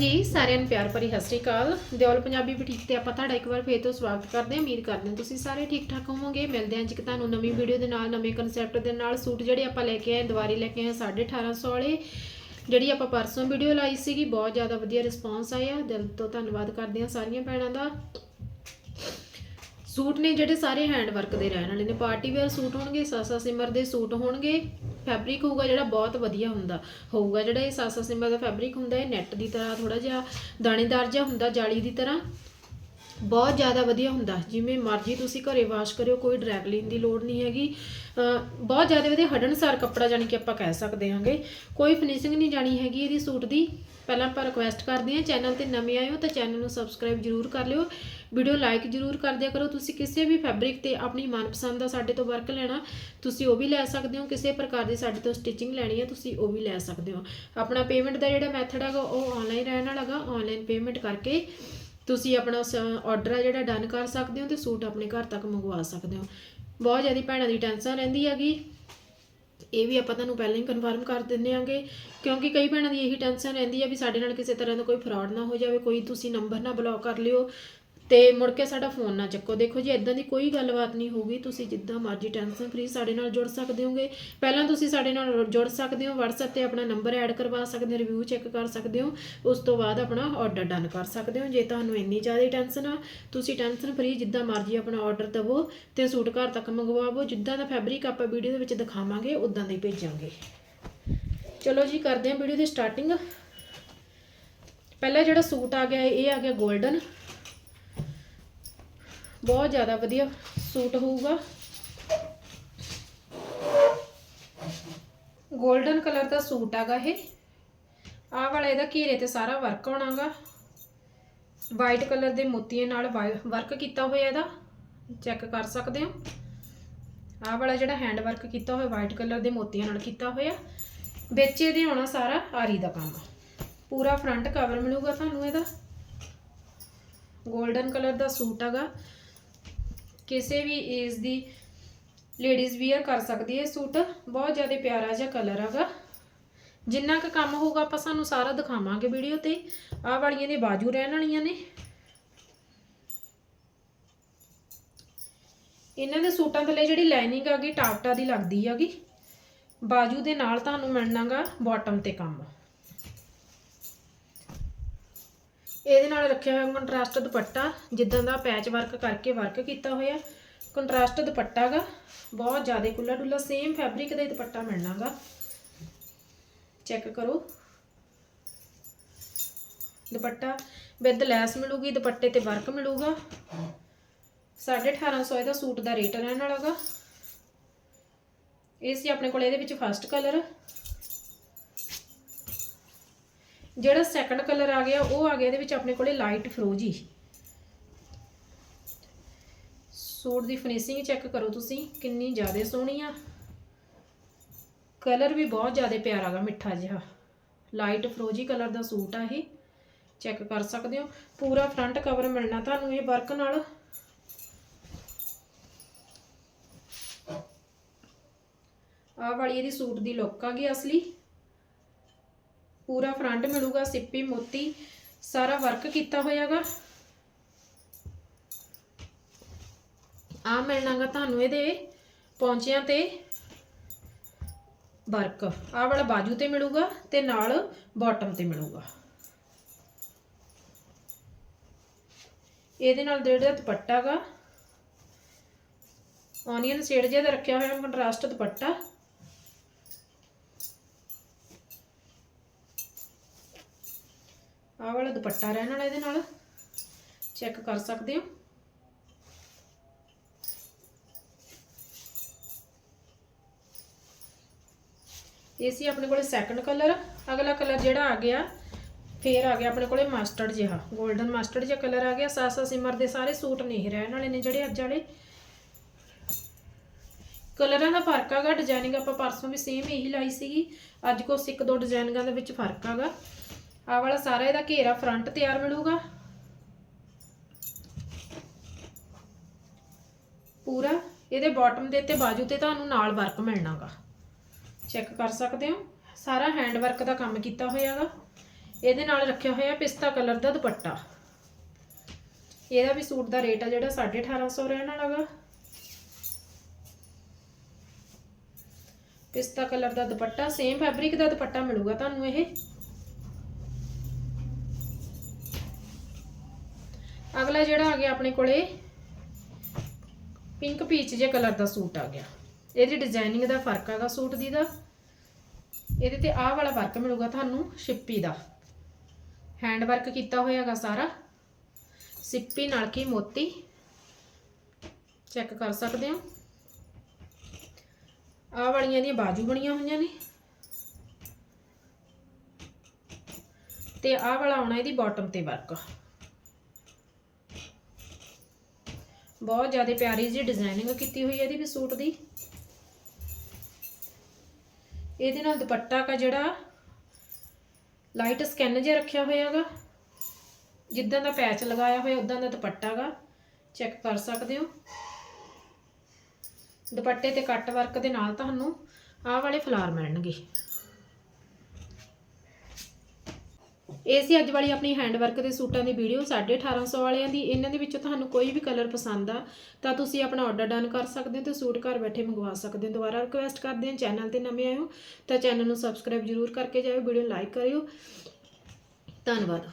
ਜੀ, ਸਾਰਿਆਂ ਨੂੰ ਪਿਆਰ ਭਰੀ ਸਤਿ ਸ਼੍ਰੀ ਅਕਾਲ। ਦਿਓਲ ਪੰਜਾਬੀ ਬੁਟੀਕ ਤੇ ਆਪਾਂ ਤੁਹਾਡਾ ਇੱਕ ਵਾਰ ਫੇਰ ਤੋਂ ਸਵਾਗਤ ਕਰਦੇ ਹਾਂ। ਉਮੀਦ ਕਰਦੇ ਹਾਂ ਤੁਸੀਂ ਸਾਰੇ ਠੀਕ ਠਾਕ ਹੋਵੋਗੇ। ਮਿਲਦੇ ਹਾਂ ਜੀ ਕਿ ਤੁਹਾਨੂੰ ਨਵੀਂ ਵੀਡੀਓ ਦੇ ਨਾਲ, ਨਵੇਂ ਕਨਸੈਪਟ ਦੇ ਨਾਲ। ਸੂਟ ਜਿਹੜੇ ਆਪਾਂ ਲੈ ਕੇ ਆਏ, ਦੁਬਾਰੀ ਲੈ ਕੇ ਆਏ 1850 ਵਾਲੇ। ਜਿਹੜੀ ਆਪਾਂ ਪਰਸੋਂ ਵੀਡੀਓ ਲਾਈ ਸੀਗੀ, ਬਹੁਤ ਜ਼ਿਆਦਾ ਵਧੀਆ ਰਿਸਪਾਂਸ ਆਇਆ। ਦਿਲ ਤੋਂ ਧੰਨਵਾਦ ਕਰਦੇ ਹਾਂ ਸਾਰੀਆਂ ਭੈਣਾਂ ਦਾ। ਸੂਟ ਨੇ ਜਿਹੜੇ ਸਾਰੇ ਹੈਂਡ ਵਰਕ ਦੇ ਰਹਿਣ ਵਾਲੇ ਨੇ। ਪਾਰਟੀ ਵੇਅਰ ਸੂਟ ਹੋਣਗੇ, ਸਾਸਾ ਸਿਮਰ ਦੇ ਸੂਟ ਹੋਣਗੇ। ਫੈਬਰਿਕ ਹੋਊਗਾ ਜਿਹੜਾ ਬਹੁਤ ਵਧੀਆ ਹੁੰਦਾ। ਹੋਊਗਾ ਜਿਹੜਾ ਇਹ ਸਾਸਾ ਸਿਮਰ ਦਾ ਫੈਬਰਿਕ ਹੁੰਦਾ, ਇਹ ਨੈਟ ਦੀ ਤਰ੍ਹਾਂ ਥੋੜਾ ਜਿਹਾ ਦਾਣੇਦਾਰ ਜਿਹਾ ਹੁੰਦਾ, ਜਾਲੀ ਦੀ ਤਰ੍ਹਾਂ। ਬਹੁਤ ਜ਼ਿਆਦਾ ਵਧੀਆ ਹੁੰਦਾ। ਜਿਵੇਂ ਮਰਜ਼ੀ ਤੁਸੀਂ ਘਰੇ ਵਾਸ਼ ਕਰਿਓ, ਕੋਈ ਡਰੈਗਲਿੰਗ ਦੀ ਲੋੜ ਨਹੀਂ ਹੈਗੀ। ਬਹੁਤ ਜ਼ਿਆਦਾ ਵਧੀਆ ਹਡਨਸਾਰ ਕੱਪੜਾ ਜਾਨੀ ਕਿ ਆਪਾਂ ਕਹਿ ਸਕਦੇ ਹਾਂਗੇ। ਕੋਈ ਫਿਨਿਸ਼ਿੰਗ ਨਹੀਂ ਜਾਣੀ ਹੈਗੀ ਇਹਦੀ ਸੂਟ ਦੀ। ਪਹਿਲਾਂ ਆਪਾਂ ਰਿਕੁਐਸਟ ਕਰਦੇ ਹਾਂ ਚੈਨਲ ਤੇ ਨਵੇਂ ਆਏ ਹੋ ਤਾਂ ਚੈਨਲ ਨੂੰ ਸਬਸਕ੍ਰਾਈਬ ਜਰੂਰ ਕਰ ਲਿਓ। ਵੀਡੀਓ ਲਾਈਕ ਜਰੂਰ ਕਰ ਦਿਆ ਕਰੋ। ਤੁਸੀਂ ਕਿਸੇ ਵੀ ਫੈਬਰਿਕ ਤੇ ਆਪਣੀ ਮਨਪਸੰਦ ਦਾ ਸਾਡੇ ਤੋਂ ਵਰਕ ਲੈਣਾ, ਤੁਸੀਂ ਉਹ ਵੀ ਲੈ ਸਕਦੇ ਹੋ। ਕਿਸੇ ਪ੍ਰਕਾਰ ਦੀ ਸਾਡੇ ਤੋਂ ਸਟਿਚਿੰਗ ਲੈਣੀ ਹੈ, ਤੁਸੀਂ ਉਹ ਵੀ ਲੈ ਸਕਦੇ ਹੋ। ਆਪਣਾ ਪੇਮੈਂਟ ਦਾ ਜਿਹੜਾ ਮੈਥਡ ਹੈਗਾ, ਉਹ ਆਨਲਾਈਨ ਰਹਿਣ ਵਾਲਾ ਹੈਗਾ। ਆਨਲਾਈਨ ਪੇਮੈਂਟ ਕਰਕੇ ਤੁਸੀਂ ਆਪਣਾ ਆਰਡਰ ਆ ਜਿਹੜਾ ਡਨ ਕਰ ਸਕਦੇ ਹੋ ਤੇ ਸੂਟ ਆਪਣੇ ਘਰ ਤੱਕ ਮੰਗਵਾ ਸਕਦੇ ਹੋ। ਬਹੁਤ ਜ਼ਿਆਦਾ ਭੈਣਾਂ ਦੀ ਟੈਨਸ਼ਨ ਰਹਿੰਦੀ ਹੈਗੀ। ਇਹ ਵੀ ਆਪਾਂ ਤੁਹਾਨੂੰ ਪਹਿਲਾਂ ਹੀ ਕਨਫਰਮ ਕਰ ਦਿੰਦੇ ਆਂਗੇ ਕਿਉਂਕਿ ਕਈ ਭੈਣਾਂ ਦੀ ਇਹੀ ਟੈਨਸ਼ਨ ਰਹਿੰਦੀ ਹੈ ਵੀ ਸਾਡੇ ਨਾਲ ਕਿਸੇ ਤਰ੍ਹਾਂ ਦਾ ਕੋਈ ਫਰਾਡ ਨਾ ਹੋ ਜਾਵੇ, ਕੋਈ ਤੁਸੀਂ ਨੰਬਰ ਨਾ ਬਲੌਕ ਕਰ ਲਿਓ ਤੇ ਮੁੜ ਕੇ ਸਾਡਾ ਫੋਨ ਨਾ ਚੱਕੋ। ਦੇਖੋ ਜੀ ਇਦਾਂ ਦੀ ਕੋਈ ਗੱਲਬਾਤ ਨਹੀਂ ਹੋਊਗੀ। ਤੁਸੀਂ ਜਿੱਦਾਂ ਮਰਜ਼ੀ ਟੈਨਸ਼ਨ ਫ੍ਰੀ ਸਾਡੇ ਨਾਲ ਜੁੜ ਸਕਦੇ ਹੋਗੇ। ਪਹਿਲਾਂ ਤੁਸੀਂ ਸਾਡੇ ਨਾਲ ਜੁੜ ਸਕਦੇ ਹੋ, WhatsApp ਤੇ ਆਪਣਾ ਨੰਬਰ ਐਡ ਕਰਵਾ ਸਕਦੇ ਹੋ ਰਿਵਿਊ ਚੈੱਕ ਕਰ ਸਕਦੇ ਹੋ। ਉਸ ਤੋਂ ਬਾਅਦ ਆਪਣਾ ਆਰਡਰ ਡਨ ਕਰ ਸਕਦੇ ਹੋ। ਜੇ ਤੁਹਾਨੂੰ ਇੰਨੀ ਜ਼ਿਆਦਾ ਟੈਨਸ਼ਨ ਆ, ਤੁਸੀਂ ਟੈਨਸ਼ਨ ਫ੍ਰੀ ਜਿੱਦਾਂ ਮਰਜ਼ੀ ਆਪਣਾ ਆਰਡਰ ਦਵੋ ਤੇ ਸੂਟ ਘਰ ਤੱਕ ਮੰਗਵਾਵੋ। ਜਿੱਦਾਂ ਦਾ ਫੈਬਰਿਕ ਆਪਾਂ ਵੀਡੀਓ ਦੇ ਵਿੱਚ ਦਿਖਾਵਾਂਗੇ ਉਦਾਂ ਦਾ ਹੀ ਭੇਜਾਂਗੇ। ਚਲੋ ਜੀ, ਕਰਦੇ ਹਾਂ ਵੀਡੀਓ ਦੀ ਸਟਾਰਟਿੰਗ ਪਹਿਲਾ ਜਿਹੜਾ ਸੂਟ ਆ ਗਿਆ, ਇਹ ਆ ਗਿਆ 골ਡਨ ਬਹੁਤ ਜ਼ਿਆਦਾ ਵਧੀਆ ਸੂਟ ਹੋਊਗਾ। 골ਡਨ ਕਲਰ ਦਾ ਸੂਟ ਆਗਾ ਇਹ। ਆਹ ਵਾਲਾ ਇਹਦਾ ਘੇਰੇ ਤੇ ਸਾਰਾ ਵਰਕ ਹੋਣਾਗਾ। ਵਾਈਟ ਕਲਰ ਦੇ ਮੋਤੀਆਂ ਨਾਲ ਵਰਕ ਕੀਤਾ ਹੋਇਆ ਇਹਦਾ। ਚੈੱਕ ਕਰ ਸਕਦੇ ਹੋ। ਆਹ ਵਾਲਾ ਜਿਹੜਾ ਹੈਂਡ ਵਰਕ ਕੀਤਾ ਹੋਇਆ ਵਾਈਟ ਕਲਰ ਦੇ ਮੋਤੀਆਂ ਨਾਲ ਕੀਤਾ ਹੋਇਆ। ਵਿੱਚ ਇਹਦੇ ਆਉਣਾ ਸਾਰਾ ਆਰੀ ਦਾ ਕੰਮ। ਪੂਰਾ ਫਰੰਟ ਕਵਰ ਮਿਲੂਗਾ ਤੁਹਾਨੂੰ ਇਹਦਾ। 골ਡਨ ਕਲਰ ਦਾ ਸੂਟ ਹੈਗਾ। ਕਿਸੇ ਵੀ ਏਜ ਦੀ ਲੇਡੀਜ਼ ਵੀਅਰ ਕਰ ਸਕਦੀ ਹੈ। ਇਹ ਸੂਟ ਬਹੁਤ ਜ਼ਿਆਦਾ ਪਿਆਰਾ ਜਿਹਾ ਕਲਰ ਹੈਗਾ। ਜਿੰਨਾ ਕੁ ਕੰਮ ਹੋਊਗਾ ਆਪਾਂ ਸਾਨੂੰ ਸਾਰਾ ਦਿਖਾਵਾਂਗੇ ਵੀਡੀਓ ਤੇ। ਆਹ ਵਾਲੀਆਂ ਦੇ ਬਾਜੂ ਰਹਿਣ ਵਾਲੀਆਂ ਨੇ। ਇਹਨਾਂ ਦੇ ਸੂਟਾਂ ਥੱਲੇ ਜਿਹੜੀ ਲਾਈਨਿੰਗ ਹੈਗੀ ਟਾਪਟਾ ਦੀ ਲੱਗਦੀ ਹੈਗੀ। ਬਾਜੂ ਦੇ ਨਾਲ ਤੁਹਾਨੂੰ ਮਿਲਣਾਗਾ ਬਾਟਮ ਤੇ ਕੰਮ। ਇਹਦੇ ਨਾਲ ਰੱਖਿਆ ਹੋਇਆ ਕੰਟਰਾਸਟ ਦੁਪੱਟਾ, ਜਿੱਦਾਂ ਦਾ ਪੈਚ ਵਰਕ ਕਰਕੇ ਵਰਕ ਕੀਤਾ ਹੋਇਆ। ਕੰਟਰਾਸਟ ਦੁਪੱਟਾ ਗਾ ਬਹੁਤ ਜ਼ਿਆਦਾ ਖੁੱਲਾ ਡੁੱਲਾ ਸੇਮ ਫੈਬਰਿਕ ਦਾ ਹੀ ਦੁਪੱਟਾ ਮਿਲਣਾਗਾ। ਚੈੱਕ ਕਰੋ। ਦੁਪੱਟਾ ਵਿਦ ਲੈਸ ਮਿਲੂਗੀ, ਦੁਪੱਟੇ ਤੇ ਵਰਕ ਮਿਲੂਗਾ। 1850 ਇਹਦਾ ਸੂਟ ਦਾ ਰੇਟ ਰਹਿਣ ਵਾਲਾਗਾ। ਇਹ ਸੀ ਆਪਣੇ ਕੋਲ, ਇਹਦੇ ਵਿੱਚ ਫਸਟ ਕਲਰ ਜਿਹੜਾ ਸੈਕੰਡ ਕਲਰ ਆ ਗਿਆ, ਉਹ ਆ ਗਿਆ ਇਹਦੇ ਵਿੱਚ ਆਪਣੇ ਕੋਲੇ ਲਾਈਟ ਫਰੋਜੀ ਸੂਟ ਦੀ ਫਿਨਿਸ਼ਿੰਗ ਚੈੱਕ ਕਰੋ ਤੁਸੀਂ, ਕਿੰਨੀ ਜ਼ਿਆਦਾ ਸੋਹਣੀ ਆ। ਕਲਰ ਵੀ ਬਹੁਤ ਜ਼ਿਆਦਾ ਪਿਆਰਾ ਗਾ, ਮਿੱਠਾ ਜਿਹਾ। ਲਾਈਟ ਫਰੋਜੀ ਕਲਰ ਦਾ ਸੂਟ ਆ ਇਹ। ਚੈੱਕ ਕਰ ਸਕਦੇ ਹੋ। ਪੂਰਾ ਫਰੰਟ ਕਵਰ ਮਿਲਣਾ ਤੁਹਾਨੂੰ ਇਹ ਵਰਕ ਨਾਲ। ਆ ਵਾਲੀ ਇਹਦੀ ਸੂਟ ਦੀ ਲੁੱਕ ਆ ਗਈ ਅਸਲੀ। ਪੂਰਾ ਫਰੰਟ ਮਿਲੂਗਾ ਸਿੱਪੀ, ਮੋਤੀ, ਸਾਰਾ ਵਰਕ ਕੀਤਾ ਹੋਇਆਗਾ। ਆ ਮਿਲਣਾਗਾ ਤੁਹਾਨੂੰ ਇਹਦੇ ਪੌਂਚਿਆਂ ਤੇ ਵਰਕ ਆਹ ਵਾਲਾ ਬਾਜੂ ਤੇ ਮਿਲੂਗਾ ਤੇ ਨਾਲ ਬਾਟਮ ਤੇ ਮਿਲੂਗਾ। ਇਹਦੇ ਨਾਲ ਜਿਹੜਾ ਦੁਪੱਟਾ ਗਾ ਔਨੀਅਨ ਸ਼ੇਡ ਜਿਹਾ ਦਾ ਰੱਖਿਆ ਹੋਇਆ ਕੰਟਰਾਸਟ ਦੁਪੱਟਾ। ਆਹ ਵਾਲਾ ਦੁਪੱਟਾ ਰਹਿਣ ਵਾਲਾ ਇਹਦੇ ਨਾਲ। ਚੈੱਕ ਕਰ ਸਕਦੇ ਹੋ? ਇਹ ਸੀ ਆਪਣੇ ਕੋਲੇ ਸੈਕੰਡ ਕਲਰ ਅਗਲਾ ਕਲਰ ਜਿਹੜਾ ਆ ਗਿਆ, ਫੇਰ ਆ ਗਿਆ ਆਪਣੇ ਕੋਲੇ ਮਸਟਰਡ ਜਿਹਾ। 골ਡਨ ਮਸਟਰਡ ਜਿਹਾ ਕਲਰ ਆ ਗਿਆ। ਸਾਸਾ ਸਿਮਰ ਦੇ ਸਾਰੇ ਸੂਟ ਨਹੀਂ ਰਹਿਣ ਵਾਲੇ ਨੇ ਜਿਹੜੇ ਅੱਜ ਵਾਲੇ। ਕਲਰਾਂ ਦਾ ਫ਼ਰਕ ਆਗਾ ਡਿਜ਼ਾਈਨਿੰਗ ਆਪਾਂ ਪਰਸੋਂ ਵੀ ਸੇਮ ਇਹੀ ਲਾਈ ਸੀਗੀ। ਅੱਜ ਕੁਛ ਇੱਕ ਦੋ ਡਿਜ਼ਾਈਨਿੰਗਾਂ ਦੇ ਵਿੱਚ ਫ਼ਰਕ ਆਗਾ ਆਹ ਵਾਲਾ ਸਾਰਾ ਇਹਦਾ ਘੇਰਾ ਫਰੰਟ ਤਿਆਰ ਮਿਲੂਗਾ। ਪੂਰਾ ਇਹਦੇ ਬਾਟਮ ਦੇ ਤੇ ਬਾਜੂ ਤੇ ਤੁਹਾਨੂੰ ਨਾਲ ਵਰਕ ਮਿਲਣਾਗਾ। ਚੈੱਕ ਕਰ ਸਕਦੇ ਹੋ? ਸਾਰਾ ਹੈਂਡ ਵਰਕ ਦਾ ਕੰਮ ਕੀਤਾ ਹੋਇਆਗਾ। ਇਹਦੇ ਨਾਲ ਰੱਖਿਆ ਹੋਇਆ ਪਿਸਤਾ ਕਲਰ ਦਾ ਦੁਪੱਟਾ। ਇਹਦਾ ਵੀ ਸੂਟ ਦਾ ਰੇਟ ਆ ਜਿਹੜਾ 1850 ਰਹਿਣ ਵਾਲਾ ਗਾ ਪਿਸਤਾ ਕਲਰ ਦਾ ਦੁਪੱਟਾ ਸੇਮ ਫੈਬਰਿਕ ਦਾ ਦੁਪੱਟਾ ਮਿਲੂਗਾ ਤੁਹਾਨੂੰ ਇਹ। ਅਗਲਾ ਜਿਹੜਾ ਆ ਗਿਆ ਆਪਣੇ ਕੋਲੇ ਪਿੰਕ ਪੀਚ ਜੇ ਕਲਰ ਦਾ ਸੂਟ ਆ ਗਿਆ। ਇਹਦੀ ਡਿਜ਼ਾਈਨਿੰਗ ਦਾ ਫ਼ਰਕ ਹੈਗਾ ਸੂਟ ਦੀ ਦਾ। ਇਹਦੇ ਤੇ ਆਹ ਵਾਲਾ ਵਰਕ ਮਿਲੂਗਾ ਤੁਹਾਨੂੰ ਸ਼ਿੱਪੀ ਦਾ। ਹੈਂਡ ਵਰਕ ਕੀਤਾ ਹੋਇਆ ਹੈਗਾ ਸਾਰਾ। ਸਿੱਪੀ ਨਾਲ ਕੀ ਮੋਤੀ। ਚੈੱਕ ਕਰ ਸਕਦੇ ਹੋ। ਆਹ ਵਾਲੀਆਂ ਦੀਆਂ ਬਾਜੂ ਬਣੀਆਂ ਹੋਈਆਂ ਨੇ। ਤੇ ਆਹ ਵਾਲਾ ਆਉਣਾ ਇਹਦੀ ਬਾਟਮ ਤੇ ਵਰਕ ਬਹੁਤ ਜ਼ਿਆਦਾ ਪਿਆਰੀ ਜੀ ਡਿਜ਼ਾਈਨਿੰਗ ਕੀਤੀ ਹੋਈ ਹੈ ਇਹਦੀ ਵੀ ਸੂਟ ਦੀ। ਇਹਦੇ ਨਾਲ ਦੁਪੱਟਾ ਕਾ ਜਿਹੜਾ ਲਾਈਟ ਸਕੈਨ ਜਿਹਾ ਰੱਖਿਆ ਹੋਇਆ ਹੈਗਾ ਜਿੱਦਾਂ ਦਾ ਪੈਚ ਲਗਾਇਆ ਹੋਇਆ ਉਦਾਂ ਦਾ ਦੁਪੱਟਾ ਹੈਗਾ ਚੈੱਕ ਕਰ ਸਕਦੇ ਹੋ। ਦੁਪੱਟੇ ਤੇ ਕੱਟ ਵਰਕ ਦੇ ਨਾਲ ਤੁਹਾਨੂੰ ਆਹ ਵਾਲੇ ਫਲਾਰ ਮਿਲਣਗੇ। ਇਹ ਸੀ ਅੱਜ ਵਾਲੀ ਆਪਣੀ ਹੈਂਡ ਵਰਕ ਦੇ ਸੂਟਾਂ ਦੀ ਵੀਡੀਓ 1850 ਵਾਲਿਆਂ ਦੀ। ਇਹਨਾਂ ਦੇ ਵਿੱਚੋਂ ਤੁਹਾਨੂੰ ਕੋਈ ਵੀ ਕਲਰ ਪਸੰਦ ਆ, ਤਾਂ ਤੁਸੀਂ ਆਪਣਾ ਆਰਡਰ ਡਨ ਕਰ ਸਕਦੇ ਹੋ ਤੇ ਸੂਟ ਘਰ ਬੈਠੇ ਮੰਗਵਾ ਸਕਦੇ ਹੋ। ਦੁਬਾਰਾ ਰਿਕੁਐਸਟ ਕਰਦੇ ਹਾਂ, ਚੈਨਲ ਤੇ ਨਵੇਂ ਆਏ ਹੋ, ਤਾਂ ਚੈਨਲ ਨੂੰ ਸਬਸਕ੍ਰਾਈਬ ਜਰੂਰ ਕਰਕੇ ਜਾਇਓ ਵੀਡੀਓ ਲਾਈਕ ਕਰਿਓ। ਧੰਨਵਾਦ।